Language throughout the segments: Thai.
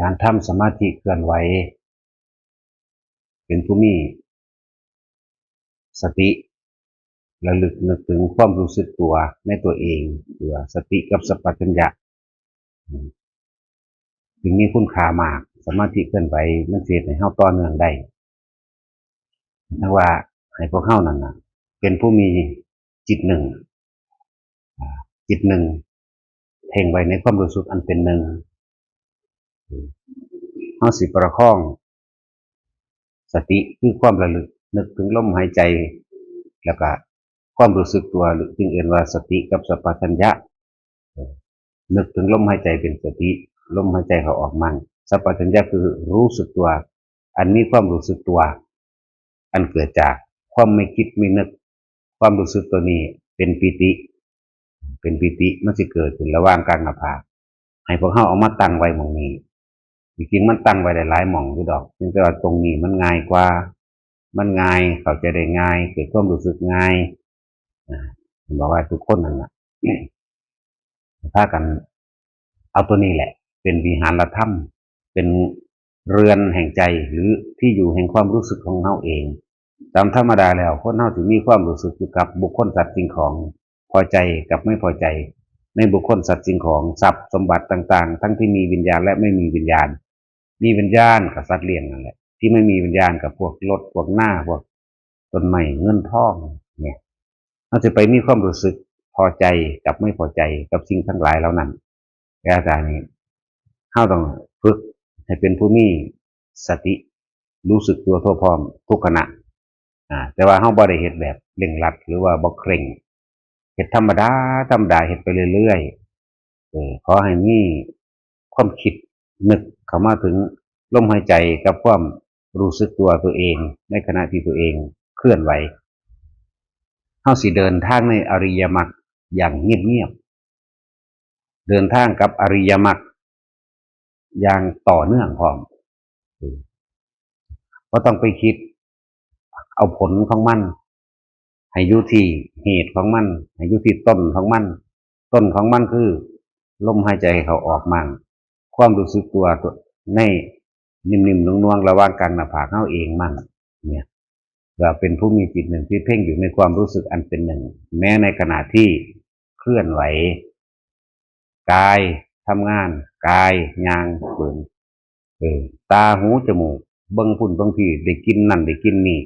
การทำสมาธิเคลื่อนไหว เป็นผู้มีสติระลึกนึกถึงความรู้สึกตัวในตัวเองเพื่อสติกับสัพพัญญะถึงมีคุณค่ามาก สมาธิเคลื่อนไหวมันเสียให้เฮาต่อเนื่องได้ถ้าว่าให้พวกเฮานั่นน่ะเป็นผู้มีจิตหนึ่งจิตหนึ่งเพ่งไว้ในความรู้สึกอันเป็นหนึ่ง เฮาสิประคอง สติคือความระลึก นึกถึงลมหายใจ แล้วก็ความรู้สึกตัวหรือจึงเอ่นว่าสติกับสัพพัญญะนึกถึงลมหายใจเป็นสติ ลมหายใจเขาออกมันสัพพัญญะคือรู้สึกตัว อันมีความรู้สึกตัว อันเกิดจากความไม่คิดไม่นึก ความรู้สึกตัวนี้เป็นปิติ เป็นปิติมันสิเกิดขึ้นระหว่างกลางหน้าผากให้พวกเฮาเอามาตั้งไว้มองนี้ จริงๆมันตั้งไว้ได้หลายหม่องอยู่ดอกเพียงแต่ว่าตรงนี้มันง่ายกว่า มันง่ายเข้าใจได้ง่าย เกิดความรู้สึกง่ายผมบอกว่าทุกคนนั่นแหละถ้ากันเอาตัวนี้แหละ เป็นวิหารธรรม เป็นเรือนแห่งใจหรือที่อยู่แห่งความรู้สึกของเฮาเองตามธรรมดาแล้วคนเฮาถึงมีความรู้สึกอยู่กับบุคคลสัตว์สิ่งของพอใจกับไม่พอใจ ในบุคคลสัตว์สิ่งของทรัพย์สมบัติต่าง ๆ ทั้งที่มีวิญญาณและไม่มีวิญญาณ มีวิญญาณกับสัตว์เลี้ยงนั่นแหละที่ไม่มีวิญญาณกับพวกรถพวกหน้าพวกต้นไม้เงินทองเนี่ยเราจะไปมีความรู้สึกพอใจกับไม่พอใจกับสิ่งทั้งหลายเหล่านั้นแต่อาจารย์นี้เข้าต้องฝึกให้เป็นผู้มีสติรู้สึกตัวทั่วพร้อมทุกขณะอ่าแต่ว่าเฮาบ่ได้เฮ็ดแบบเร่งรัด หรือว่าบ่เคร่งเฮ็ดธรรมดาธรรมดาเฮ็ดไปเรื่อยๆเออขอให้มีความคิด นึกเข้ามาถึงลมหายใจกับความรู้สึกตัวตัวเอง ในขณะที่ตัวเองเคลื่อนไหวเฮาสิเดินทางในอริยมรรคอย่างเงียบๆเดินทางกับอริยมรรคอย่างต่อเนื่องพร้อมก็ต้องไปคิด เอาผลของมันให้ยู่ที่เหตุของมันให้ยู่ที่ต้นของมัน ต้นของมันคือ ลมหายใจเขาออกมั่ง ความรู้สึกตัวตัวในนิ่มๆนุ่งๆระว่างกลางหน้าผากเขาเองมั่งเนี่ยเราเป็นผู้มีจิตหนึ่งที่เพ่งอยู่ในความรู้สึกอันเป็นหนึ่ง แม้ในขณะที่เคลื่อนไหวกายทำงาน กายยางเปินเออตาหูจมูกเบิ้งพุ่นบางทีได้กินนั่นได้กินนี่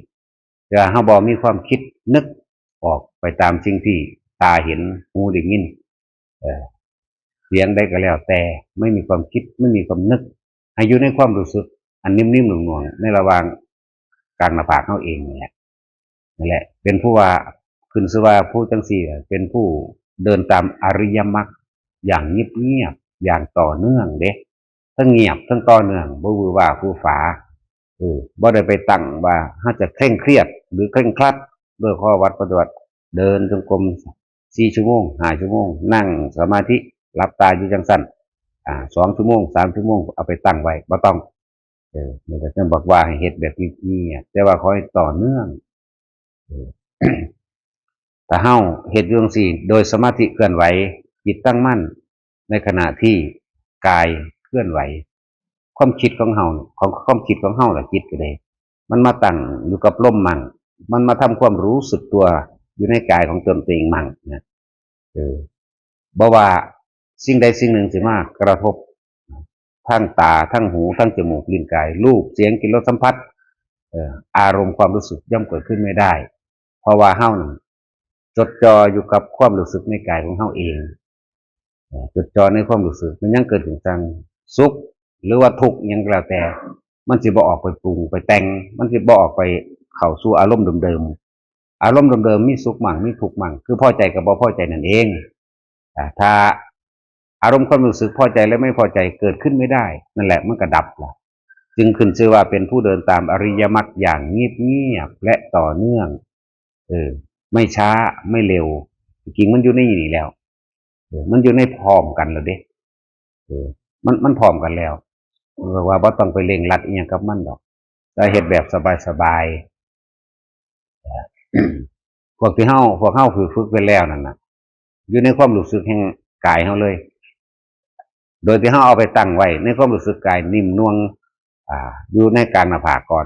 แต่เฮาบอมีความคิดนึกออกไปตามสิ่งที่ตาเห็นหูได้ยินเออ เสียงได้ก็แล้วแต่ไม่มีความคิดไม่มีความนึกให้อยู่ในความรู้สึก อันนิ่มๆหน่วงๆในระหว่างกลางหน้าผากเขาเองนี่แหละนี่แหละ เป็นผู้ว่าขึ้นสว่าผู้จังสี่เป็นผู้เดินตามอริยมรรคอย่างเงียบๆอย่างต่อเนื่องเด้ทั้งเงียบทั้งต่อเนื่องบ่วือว่าผู้ฝาเออบ่ได้ไปตั้งว่าถ้าจะเคร่งเครียด หรือเคร่งครัดด้วยข้อวัดปฏิบัติเดินจงกรมสี่ชั่วโมงห้าชั่วโมง นั่งสมาธิ หลับตาอยู่จังสั้นอ่าสองชั่วโมงสามชั่วโมงเอาไปตั้งไว้บ่ต้อง เออนี่ก็จะบอกว่าให้เฮ็ดแบบนี้แต่ว่าขอให้ต่อเนื่องแต่เฮาเฮ็ดอยื่จังสี่ โดยสมาธิเคลื่อนไหวจิตตั้งมั่น ในขณะที่กายเคลื่อนไหว ความคิดของเฮาของความคิดของเฮาหละจิตก็ได้มันมาตั้งอยู่กับลมมั่งมันมาทำความรู้สึกตัวอยู่ในกายของตนเองมั่งนะเออบ่ว่า สิ่งใดสิ่งหนึ่งสิมากระทบ ทั้งตาทั้งหูทั้งจมูกลิ้นกายรูปเสียงกลิ่นรสสัมผัสอารมณ์ความรู้สึกย่อมเกิดขึ้นไม่ได้ เพราะว่าเฮานั้นจดจ่ออยู่กับความรู้สึกในกายของเฮ้าเองจดจ่อในความรู้สึก มันยังเกิดถึงจังสุขหรือว่าทุกข์ยังก็แล้วแต่ มันสิบ่ออกไปปรุงไปแต่ง มันสิบ่ออกไปเข้าสู่อารมณ์เดิมๆอารมณ์เดิมๆมีสุขมั่งมีทุกข์มั่งคือพอใจกับบ่พอใจนั่นเองอ่ถ้า อารมณ์ความรู้สึกพอใจและไม่พอใจเกิดขึ้นไม่ได้ นั่นแหละมันก็ดับละจึงขึ้นชื่อว่าเป็นผู้เดินตามอริยมรรคอย่างเงียบๆและต่อเนื่อง เออ ไม่ช้าไม่เร็วจริงมันอยู่ในนี่แล้วเออมันอยู่ในพร้อมกันแล้วเด้เออ มันมันพร้อมกันแล้วเรียกว่าบ่ต้องไปเร่งรัดอีหยังกับมันดอกแต่เฮ็ดแบบสบายๆพวกที่เฮาพวกเฮาฝึกฝึกไปแล้วนั่นน่ะ อยู่ในความรู้สึกแห่งกายเฮาเลย โดยที่เขาเอาไปตั้งไว้ในความรู้สึกกายนิ่มนวลอ่าอยู่ในกางหนาผาก่อน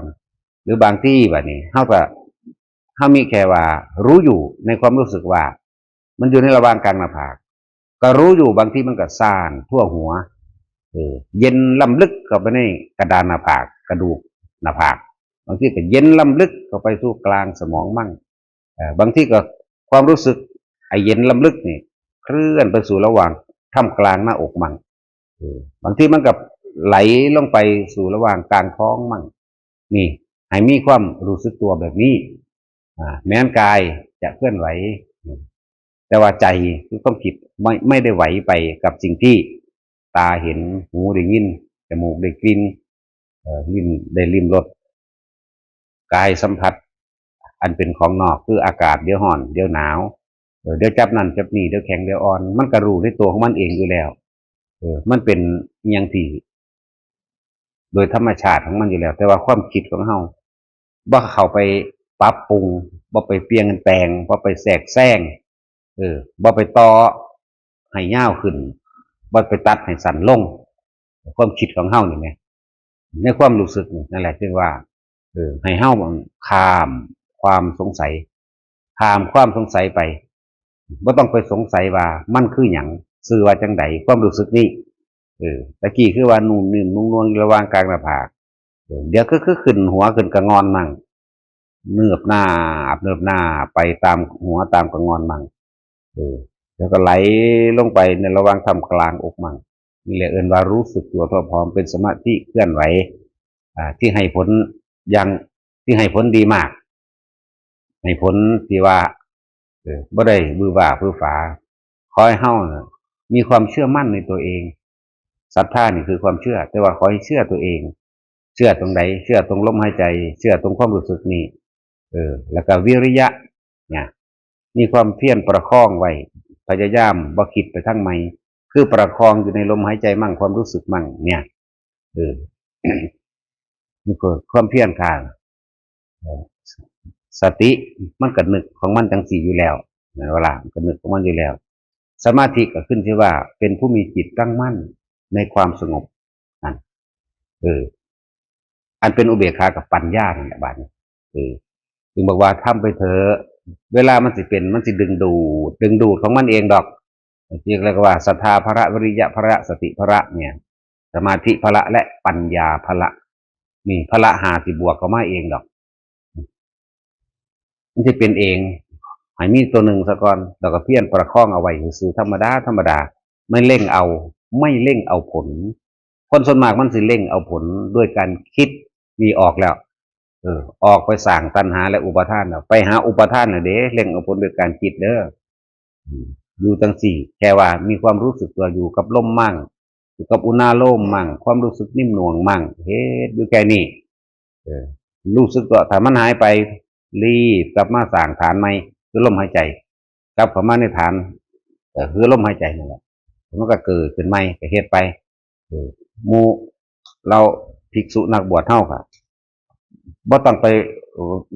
หรือบางที่แบบนี้เขาก็เขามีแค่ว่า รู้อยู่ในความรู้สึกว่า มันอยู่ในระหว่างกลางหน้าผากก็รู้อยู่บางที่มันก็ซ่านทั่วหัวเออเย็นล้ำลึกเข้าไปในกระดานหน้าผากกระดูกหน้าผาก บางที่ก็เย็นล้ำลึกเข้าไปสู่กลางสมองมั่งเออบางที่ก็ความรู้สึกไอเย็นล้ำลึกนี่เคลื่อนไปสู่ระหว่างท่ามกลางหน้าอกมั่ง บางทีมันก็ไหลลงไปสู่ระหว่างกลางท้องมั่งนี่ให้มีความรู้สึกตัวแบบนี้แม้นกายจะเคลื่อนไหว แต่ว่าใจคือต้องคิดไม่ไม่ได้ไหวไปกับสิ่งที่ตาเห็นหูได้ยินจมูกได้กลิ่นลิ้นได้ลิ้มรสกายสัมผัส อันเป็นของนอกคืออากาศเดี๋ยวห่อน เดี๋ยวหนาวเออเดี๋ยวจับนั่นจับนี่เดี๋ยวแข็งเดี๋ยวอ่อน มันก็รู้ในตัวของมันเองอยู่แล้ว เออ มันเป็นอหยังที่โดยธรรมชาติของมันอยู่แล้ว แต่ว่าความคิดของเฮาบ่เข้าไปปรับปรุงบ่ไปเปลี่ยนแปลงบ่ไปแทรกแซงเออบ่ไปต่อให้ยาวขึ้นบ่ไปตัดให้สั้นลง ความคิดของเฮานี่แหมในความรู้สึกนั่นแหละคือว่าเออให้เฮาข้ามความสงสัยข้ามความสงสัยไปบ่ต้องไปสงสัยว่ามันคือหยัง ซื่อว่าจังใดความรู้สึกนี้เออตะกี้คือว่านุ่มนิ่มนุ่มนวลระหว่างกลางหน้าผากเดี๋ยวก็คือขึ้นหัวขึ้นกระงอนมั่งเนือบหน้าอับเนือบหน้าไปตามหัวตามกระงอนมั่งเออแล้วก็ไหลลงไปในระหว่างทำกลางอกมั่งนี่แหละเอินว่ารู้สึกตัวทัพร้อมเป็นสมาธิเคลื่อนไหวอ่า ที่ให้ผลยังที่ให้ผลดีมาก ให้ผลที่ว่าเออบ่ได้บือว่าบือฝาขอให้เฮาน่ะ มีความเชื่อมั่นในตัวเองศรัทธานี่คือความเชื่อ แต่ว่าขอให้เชื่อตัวเอง เชื่อตรงไหน เชื่อตรงลมหายใจ เชื่อตรงความรู้สึกนี้เออ แล้วก็วิริยะ เนี่ย มีความเพียรประคองไว้ พยายามบ่คิดไปทั้งไม่คือประคองอยู่ในลมหายใจมั่งความรู้สึกมั่ง เนี่ยเออนี่คือความเพียรค่ะสติมันก็นึกของมันจังสี่อยู่แล้วในเวลามันก็นึกของมันอยู่แล้ว สมาธิก็ขึ้นที่ว่า เป็นผู้มีจิตตั้งมั่นในความสงบนั่นเออ อันเป็นอุเบกขากับปัญญาเนั่นแหละบาดนี้เออถึงบอกว่าทำไปเถอะเวลามันสิเป็นมันสิดึงดูดดึงดูดของมันเองดอกเรียกแล้วก็ว่าศรัทธาพระวิริยะพระสติพระเนี่ย สมาธิพระและปัญญาพระนี่พระหาสิบวกก็มาเองดอก มันจะเป็นเอง ให้มีตัวหนึ่งสะก่อนแล้วก็เพี้ยนประคองเอาไว้คือธรรมดาธรรมดา ไม่เร่งเอา ไม่เร่งเอาผล คนส่วนมากมันสิเร่งเอาผลด้วยการคิดมีออกแล้ว เออ ออกไปสั่งตัณหาและอุปทานแล้วไปหาอุปทานน่ะเด้เร่งเอาผลด้วยการคิดเด้ออยู่ตั้งสี่แค่ว่ามีความรู้สึกตัวอยู่กับลมมั่ง อยู่กับอุณาโลมมั่ง ความรู้สึกนิ่มหน่วงมั่งเฮ็ดอยู่แค่นี้เออรู้สึกตัวถ้ามันหายไปรีบกลับมาสร้างฐานใหม่ คือลมหายใจกลับเข้ามาในฐานเออคือลมหายใจนั่นแหละมันก็เกิดขึ้นใหม่ก็เฮ็ดไปมูเราภิกษุนักบวชเท่าค่ะบ่ต้องไป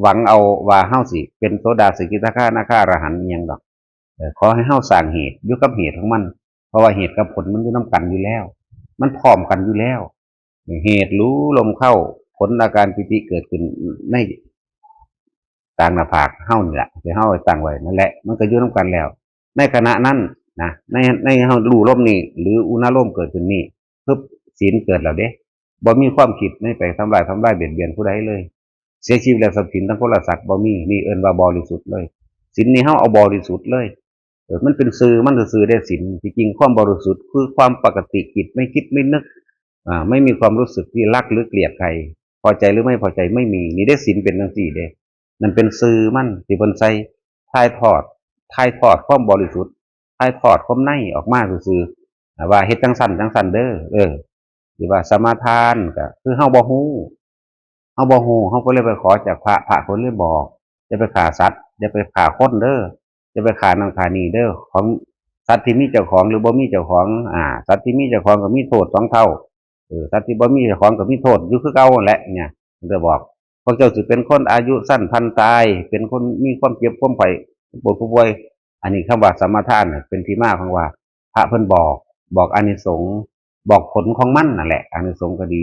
หวังเอาว่าเฮ้าสิ เป็นโสดาสกิทาคานาคาอรหันยังดอกเขอให้เฮ้าสร้างเหตุยู่กับเหตุของมัน เพราะว่าเหตุกับผลมันอยู่น้ากันอยู่แล้ว มันพร้อมกันอยู่แล้ว เหตุรู้ลมเข้าผลอาการปิติเกิดขึ้นใน กลางหน้าผากเฮ้านี่แหละที่เฮ้าตั้งไว้นั่นแหละ มันก็ยู่น้ากันแล้ว ในขณะนั้นนะในในเฮารู้ลมนี่หรืออุณาโลมเกิดขึ้นนี่ปึ๊บศีลเกิดแล้วเด้บ่มีความคิดไม่ไปทำลายทำลายเบียดเบียนผู้ใดเลย เสียชีวิตแล้วทรัพย์สินทั้งคนละสัตว์บ่มีนี่เอินว่าบริสุทธิ์เลยศีลนี่เฮาเอาบริสุทธิ์เลยเออมันเป็นสื่อมันคือสื่อได้สินจริงความบริสุทธิ์คือความปกติจิตไม่คิดไม่นึกอ่าไม่มีความรู้สึกที่รักหรือเกลียดใครพอใจหรือไม่พอใจไม่มีนี่ได้สินเป็นทั้งสี่เด้ นั่นเป็นสื่อมันที่บนใจทายทอดทายทอดความบริสุทธิ์ทายทอดความในออกมาซื่อๆว่าเฮ็ดจังสันจังสันเด้อเออหรือว่าสมาทานก็คือเฮาบ่ฮู้เฮาบ่ฮู้เฮาก็เลยไปขอจากพระพระคนเลยบอกอย่าไปฆ่าสัตว์อย่าไปฆ่าคนเด้อจะไปขานังขานีเด้อของสัตว์ที่มีเจ้าของหรือบ่มีเจ้าของ อ่า สัตว์ที่มีเจ้าของก็มีโทษสองเท่าเออสัตว์ที่บ่มีเจ้าของก็มีโทษอยู่คือเก่าแหละเนี่ยมันจะบอก พวกเจ้าสิเป็นคนอายุสั้นพันตาย เป็นคนมีความเจ็บความไข้ปวดป่วยอันนี้คำว่าสมมาทานเนี่ยเป็นที่มาของว่า พระเพิ่นบอก บอกอานิสงส์บอกผลของมันนั่นแหละอานิสงส์ก็ดี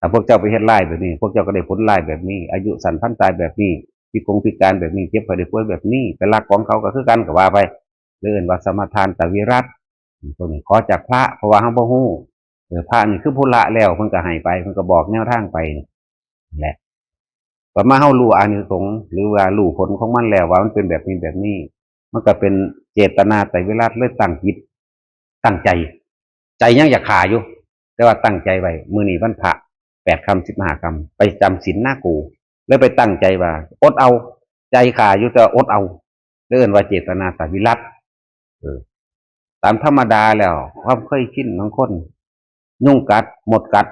ถ้าพวกเจ้าไปเฮ็ดไล่แบบนี้ พวกเจ้าก็ได้ผลไล่แบบนี้ อายุสั้นพันตายแบบนี้พิกงพิการแบบนี้เจ็บไข้ได้ป่วยแบบนี้เป็นลักของเขาก็คือกันก็ว่าไปเรื่อนว่าสมทานตวิรัตพวนี้ขอจากพระเพราะว่าห้าบ่ฮู้เออพระนี่คือผู้ละแล้วเพิ่นก็ให้ไปเพิ่นก็บอกแนวทางไปนี่แหละ ต่อมาเฮารู้อานิสงส์หรือว่ารู้ผลของมันแล้วว่ามันเป็นแบบนี้แบบนี้ มันก็เป็นเจตนาแต่เวลาเลยตั้งจิตตั้งใจ ใจยังอยากขาอยู่ แต่ว่าตั้งใจไว้มือหนี้วันพระแปดคำสิบห้าคำไปจำศีลหน้ากู แล้วไปตั้งใจว่า อดเอา ใจขาอยู่แต่อดเอาเรื่อนว่าเจตนาแต่วิรัตตามธรรมดาแล้วความเคยชินของคนยุ่งกัด หมดกัด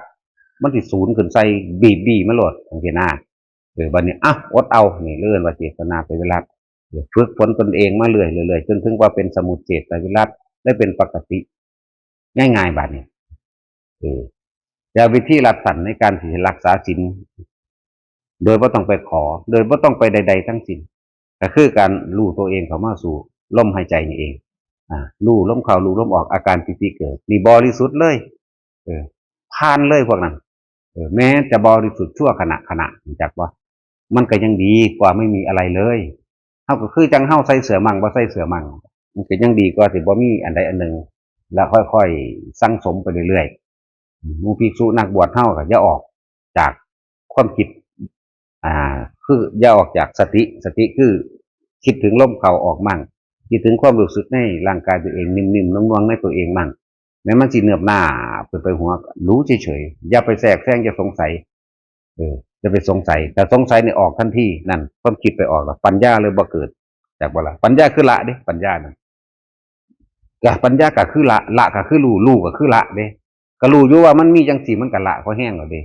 มันสิศูนย์ขึ้นใส่บีบบีมาหลดทางเทหน้า เออบัดนี้อะอดเอานี่เรื่อนว่าเจตนาแต่วิรัตฝึกฝนตนเองมาเรื่อยๆเรื่อยจนถึงว่าเป็นสมุทเจตวิรัตได้เป็นปกติ ง่ายๆแบบนี้เอออย่วิธีรัดสันในการที่รักษาศีลโดยไม่ต้องไปขอ โดยไม่ต้องไปใด ๆ ทั้งสิ้นก็คือการรู้ตัวเองเข้ามาสู่ลมหายใจนี่เอง อ่ารู้ลมเข้ารู้ลมออกอาการปิติเกิดนี่บริสุทธิ์เลย เออผ่านเลยพวกนั้นเออแม้จะบริสุทธิ์ชั่วขณะขณะจากว่า มันก็ยังดีกว่าไม่มีอะไรเลยเฮาก็คือจังเฮาใส่เสือมังบ่ใส่เสือมังมันก็ยังดีกว่าที่บ่มีอันใดอันหนึ่งแล้วค่อยๆสั่งสมไปเรื่อยๆมูภิกษุนักบวชเฮาก็อย่าออกจากความคิด อ่า คืออย่าออกจากสติ สติคือ คิดถึงลมเข้าออกมั่งคิดถึงความรู้สึกในร่างกายตัวเองนิ่มๆนุ่มๆในตัวเองมั่งแม้มันสิเนือบหน้าไปไปหัวรู้เฉยๆอย่าไปแทรกแซงอย่าสงสัย เออ จะไปสงสัย แต่สงสัยเนี่ยออกทันทีนั่นความคิดไปออกแล้วปัญญาเลยบ่เกิด จากบ่ละปัญญาคือละเด้ปัญญานั่นกะปัญญาก็คือละละก็คือรู้รู้ก็คือละเด้ก็รู้อยู่ว่ามันมีจังสีมันก็ละเพราะแห้งแล้วเด้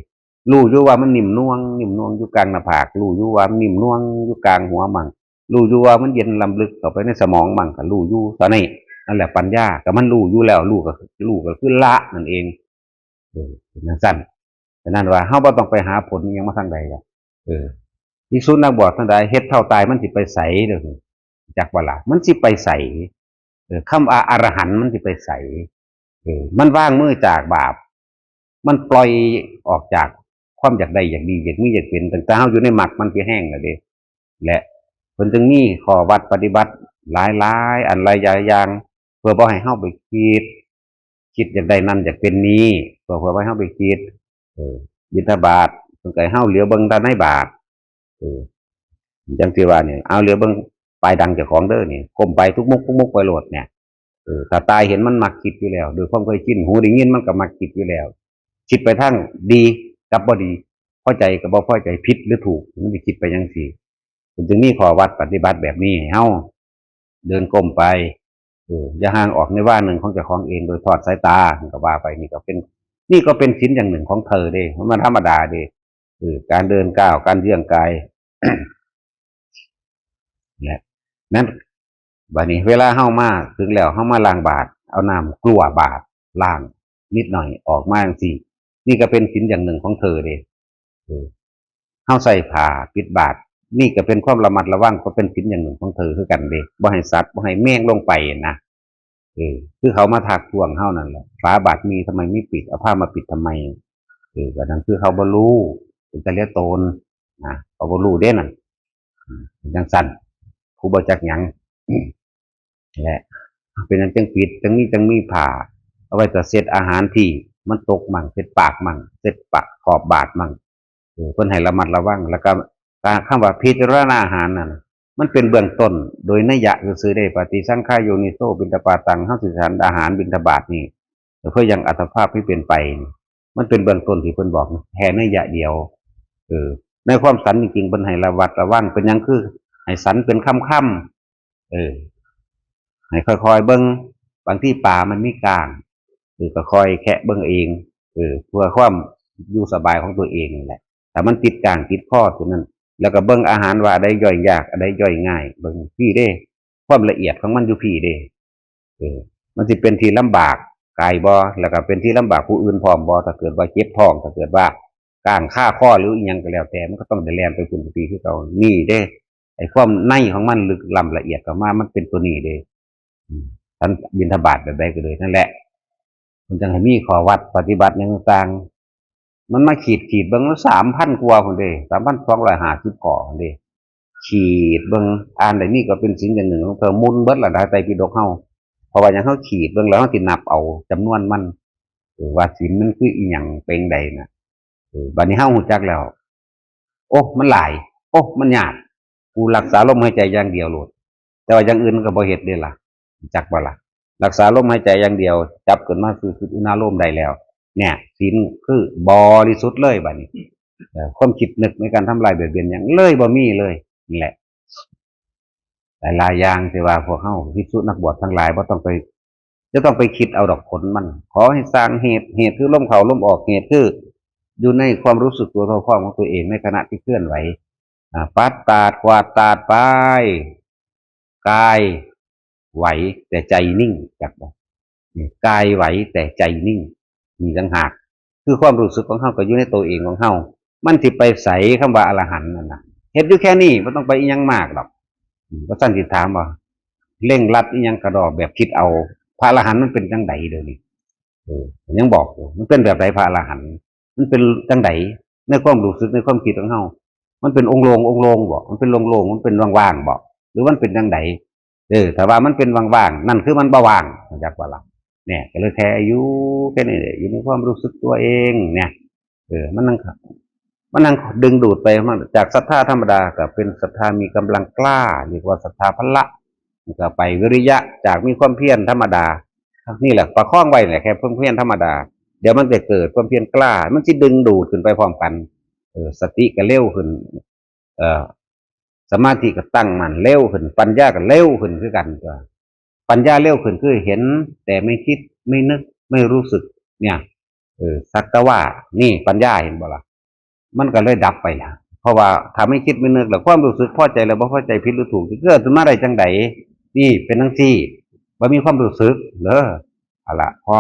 รู้อยู่ว่ามันนิ่มนวงนิ่มนวงอยู่กลางหน้าผากรู้อยู่ว่ามันนิ่มนวงอยู่กลางหัวมังรู้อยู่ว่ามันเย็นลำลึกเข้าไปในสมองมังก็รู้อยู่ตอนนี้นั่นแหละปัญญาก็มันรู้อยู่แล้วรู้ก็รู้ก็คือละนั่นเองเออเป็นจังซั่น ฉะนั้นว่าเฮาบ่ต้องไปหาผลอิหยังมาทางใดล่ะเออภิกษุนักบวชทางใดเฮ็ดเท่าตายมันสิไปใสเด้อจักว่าล่ะมันสิไปใสเออคำว่าอรหันต์มันสิไปใสเออมันว่างมือจากบาป มันปล่อยออกจากความอยากได้อยากดีอยากมีอยากเป็นต่างๆเฮาอยู่ในหมักมันสิแห้งแล้วเด้และเพิ่นจึงมีข้อวัดปฏิบัติหลายๆอันหลายอย่างเพื่อบ่ให้เฮาไปคิด คิดอยากได้นั่นอยากเป็นนี้เพื่อเพื่อบ่ให้เฮาไปคิด เออบิณฑบาตเพิ่นก็เฮาเหลียวเบิ่งด้านในบาทเออจังซี่ว่าเนี่ยเอาเหลียวเบิ่งปลายดังเจ้าของเด้อนี่ก้มไปทุกมุกทุกมุกไปโหลดเนี่ยเออถ้าตายเห็นมันมักคิดอยู่แล้วโดยความเคยชินหูได้ยินมันก็มักคิดอยู่แล้วคิดไปทั้งดีกับบ่ดีพอใจกับบ่พอใจผิดหรือถูกมันสิคิดไปจังซี่จึงมีข้อวัดปฏิบัติแบบนี้ให้เฮาเดินก้มไปเอออย่าห่างออกในว่าหนึ่งของเจ้าของเองโดยทอดสายตาก็ว่าไปนี่ก็เป็น นี่ก็เป็นชิ้นอย่างหนึ่งของเธอเด้มันธรรมดาเด้เออการเดินก้าวการเยื่องกายเนี่ยนั้นบัดนี้ เวลาเฮ้ามาถึงแล้วเฮ้ามาล้างบาท เอาน้ำกลัวบาทล้างนิดหน่อยออกมาอย่างสี่นี่ก็เป็นชิ้นอย่างหนึ่งของเธอเด้เออเฮ้าใส่ผ้าปิดบาท นี่ก็เป็นความระมัดระวังก็เป็นชิ้นอย่างหนึ่งของเธอคือกันเด้บ่ให้สัตว์บ่ให้แมงลงไปนะ เออคือเขามาถักทวงเฮานั่นแหละฝาบาทมีทำไมไม่ปิดเอาผ้ามาปิดทำไมเออก็นั่นคือเขาบ่รู้เป็นตะเลียโตนนะเขาบ่รู้เด้นั่นอืมเป็นจังสันครูบ่จักหยังแหละเป็นอันจังปิดจังนี้จังมีผ่าเอาไว้จะเสร็จอาหารที่มันตกมั่งเสร็จปากมั่งเสร็จปากขอบบาทมั่งเออเพิ่นให้ระมัดระวังแล้วก็การคำว่าพิจารณาอาหารนั่น มันเป็นเบื้องต้น โดยนัยยะคือซื้อได้ปฏิสังขายโยนิโซบินตาปาตังเข้าสื่อสารอาหารบินทบาทนี่เพื่อยังอัตภาพที่เป็นไปนี่มันเป็นเบื้องต้นที่เพิ่นบอกแค่นัยยะเดียวเออในความสันจริงๆเพิ่นให้ระวัดระวังเป็นยังคือให้สันเป็นค่ำๆเออให้ค่อยๆเบิ่งบางที่ป่ามันมีกลางเออก็คอยแคะเบิ่งเองเออเพื่อความอยู่สบายของตัวเองนี่แหละแต่มันติดกลางติดข้อตัวนั้น แล้วก็เบิ่งอาหารว่าได้ย่อยยากอะไรย่อยง่าย เบิ่งพี่เด้ ความละเอียดของมันอยู่พี่เด้เออมันสิเป็นที่ลำบากกายบ่แล้วก็เป็นที่ลำบากผู้อื่นพร้อมบ่ถ้าเกิดว่าเจ็บท้องถ้าเกิดว่ากลางค่าข้อหรืออีหยังก็แล้วแต่มันก็ต้องได้แลนไปคุณปีที่เก่านี่เด้ ไอ้ความในของมันลึกล้ำละเอียดก็มามันเป็นตัวนี้เด้ท่านบินทบาทแบบใดก็เลยนั่นแหละมันจังให้มีขอวัดปฏิบัติอย่างต่าง มันมาขีดขีดเบิ่งสามพันกว่าคนเด้สามพันสองร้อยห้าสิบก่อคนเด้ขีดเบิ่งอ่านได้นี่ก็เป็นสิ่งอย่างหนึ่งของเธอมุนเบิดละได้ใจปิดกเฮาเพราะว่าอย่างเฮาขีดเบิ่งแล้วเฮาสินับเอาจำนวนมันเออว่าศีลมันคืออีหยังเป็นใดนะเออบัดนี้เฮาฮู้จักแล้ว โอ้มันหลาย โอ้มันยากกูรักษาลมหายใจอย่างเดียวโลด แต่ว่าอย่างอื่นก็บ่เฮ็ดเด้ล่ะจักบ่ล่ะรักษาลมหายใจอย่างเดียว จับขึ้นมาคือคืออุณาลมได้แล้ว เนี่ยศีลคือบริสุทธิ์เลยบัดนี้เอ่อความคิดนึกในการทำลายเบียดเบียนอย่างเลยบ่มีเลยนี่แหละหลายๆอย่างที่ว่าพวกเฮาพิสุนักบวชทั้งหลายบ่ต้องไป จะต้องไปคิดเอาดอกผลมัน ขอให้สร้างเหตุเหตุคือลมเข้าลมออกเหตุคืออยู่ในความรู้สึกตัวเท่าพร้อมของตัวเองในขณะที่เคลื่อนไหวอ่าปัดตาดกวาดตาดไปกายไหวแต่ใจนิ่งจักบอกนี่กายไหวแต่ใจนิ่ง มีต่างหาก คือความรู้สึกของเฮาก็อยู่ในตัวเองของเฮามันสิไปใสคำว่าอรหันต์นั่นน่ะเฮ็ดอยู่แค่นี้บ่ต้องไปอีหยังมากดอกก็สั่นสิถามว่าเร่งรัดอีหยังกระดอกแบบคิดเอา พระอรหันต์มันเป็นจังไดเดี๋ยวนี้เออยังบอกอยู่มันเป็นแบบไหนพระอรหันต์มันเป็นจังไดในความรู้สึกในความคิดของเฮามันเป็นองค์โลงองค์โลงบอกมันเป็นโลงโลงมันเป็นว่างๆบอกหรือมันเป็นจังไดเออแต่ว่ามันเป็นว่างๆนั่นคือมันบ่ว่างจักว่าล่ะ เนี่ยก็เลยแค่อายุแค่นี้แหละอยู่ในความรู้สึกตัวเองเนี่ยเออมันนั่งมันนั่งดึงดูดไปมันจากศรัทธาธรรมดาก็เป็นศรัทธามีกำลังกล้าเรียกว่าศรัทธาพละก็ไปวิริยะจากมีความเพียรธรรมดา นี่แหละประคองไว้แหละแค่เพิ่มเพียรธรรมดา เดี๋ยวมันจะเกิดความเพียรกล้า มันสิดึงดูดขึ้นไปพร้อมกันเออสติก็เร็วขึ้น เออสมาธิก็ตั้งมันเร็วขึ้นปัญญาก็เร็วขึ้นคือกันตัว ปัญญาเร็วขึ้นคือเห็น แต่ไม่คิดไม่นึกไม่รู้สึก เนี่ยเออสักแต่ว่า นี่ปัญญาเห็นบ่ละมันก็เลยดับไปละเพราะว่าถ้าไม่คิดไม่นึกแล้วความรู้สึกพอใจแล้วบ่พอใจผิดหรือถูกเกิดขึ้นมาได้จังไดนี่เป็นทั้งที่บ่มีความรู้สึกเด้ออะละพอ